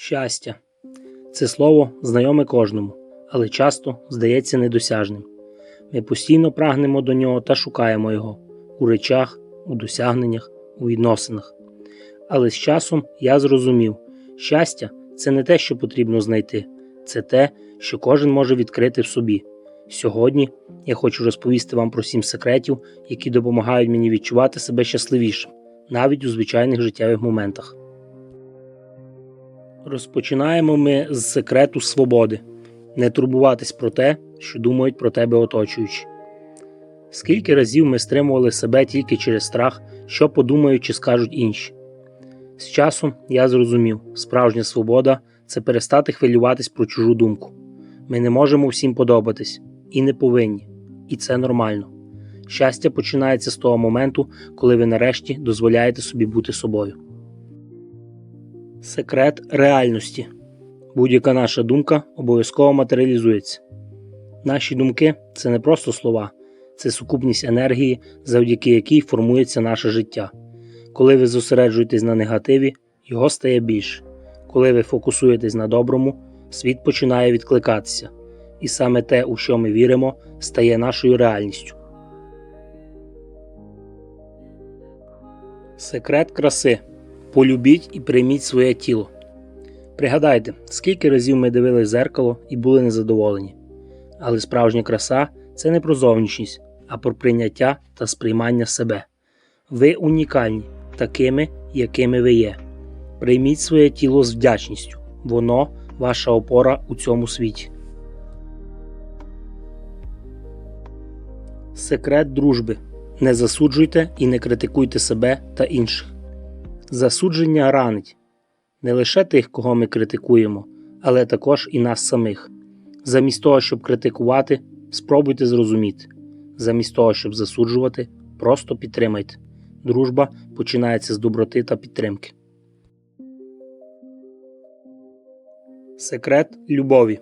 Щастя це слово знайоме кожному, але часто здається недосяжним. Ми постійно прагнемо до нього та шукаємо його у речах, у досягненнях, у відносинах. Але з часом я зрозумів, щастя це не те, що потрібно знайти, це те, що кожен може відкрити в собі. Сьогодні я хочу розповісти вам про сім секретів, які допомагають мені відчувати себе щасливішим, навіть у звичайних життєвих моментах. Розпочинаємо ми з секрету свободи не турбуватись про те, що думають про тебе оточуючі. Скільки разів ми стримували себе тільки через страх, що подумають чи скажуть інші. З часом я зрозумів, справжня свобода це перестати хвилюватись про чужу думку. Ми не можемо всім подобатись і не повинні, і це нормально. Щастя починається з того моменту, коли ви нарешті дозволяєте собі бути собою. Секрет реальності. Будь-яка наша думка обов'язково матеріалізується. Наші думки це не просто слова, це сукупність енергії, завдяки якій формується наше життя. Коли ви зосереджуєтесь на негативі, його стає більше. Коли ви фокусуєтесь на доброму, світ починає відкликатися, і саме те, у що ми віримо, стає нашою реальністю. Секрет краси. Полюбіть і прийміть своє тіло. Пригадайте, скільки разів ми дивились в зеркало і були незадоволені. Але справжня краса це не про зовнішність, а про прийняття та сприймання себе. Ви унікальні, такими, якими ви є. Прийміть своє тіло з вдячністю. Воно ваша опора у цьому світі. Секрет дружби. Не засуджуйте і не критикуйте себе та інших. Засудження ранить не лише тих, кого ми критикуємо, але також і нас самих. Замість того, щоб критикувати, спробуйте зрозуміти. Замість того, щоб засуджувати, просто підтримайте. Дружба починається з доброти та підтримки. Секрет любові.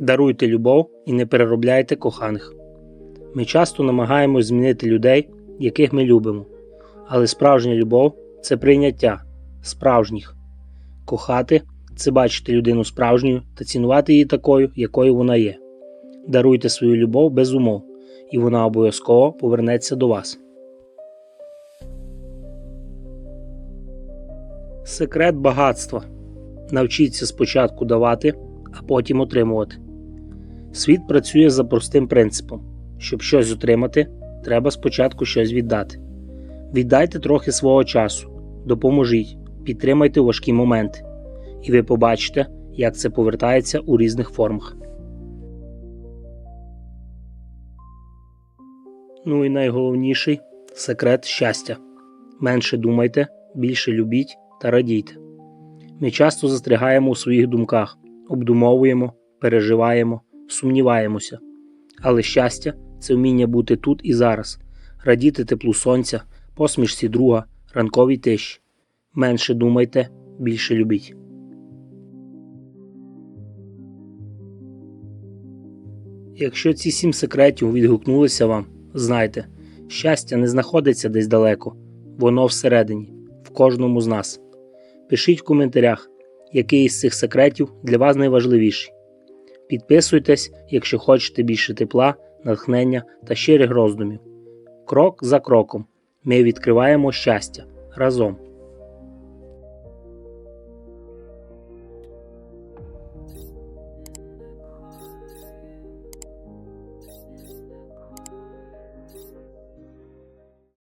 Даруйте любов і не переробляйте коханих. Ми часто намагаємось змінити людей, яких ми любимо, але справжня любов це прийняття справжніх. Кохати це бачити людину справжньою та цінувати її такою, якою вона є. Даруйте свою любов без умов, і вона обов'язково повернеться до вас. Секрет багатства. Навчіться спочатку давати, а потім отримувати. Світ працює за простим принципом: щоб щось отримати, треба спочатку щось віддати. Віддайте трохи свого часу, допоможіть, підтримайте важкі моменти, і ви побачите, як це повертається у різних формах. Ну і найголовніший секрет щастя. Менше думайте, більше любіть та радійте. Ми часто застрягаємо у своїх думках, обдумовуємо, переживаємо, сумніваємося. Але щастя це вміння бути тут і зараз, радіти теплу сонця, посмішці друга, ранковій тиші. Менше думайте, більше любіть. Якщо ці сім секретів відгукнулися вам, знайте, щастя не знаходиться десь далеко, воно всередині, в кожному з нас. Пишіть в коментарях, який із цих секретів для вас найважливіший. Підписуйтесь, якщо хочете більше тепла, натхнення та щирих роздумів. Крок за кроком ми відкриваємо щастя разом.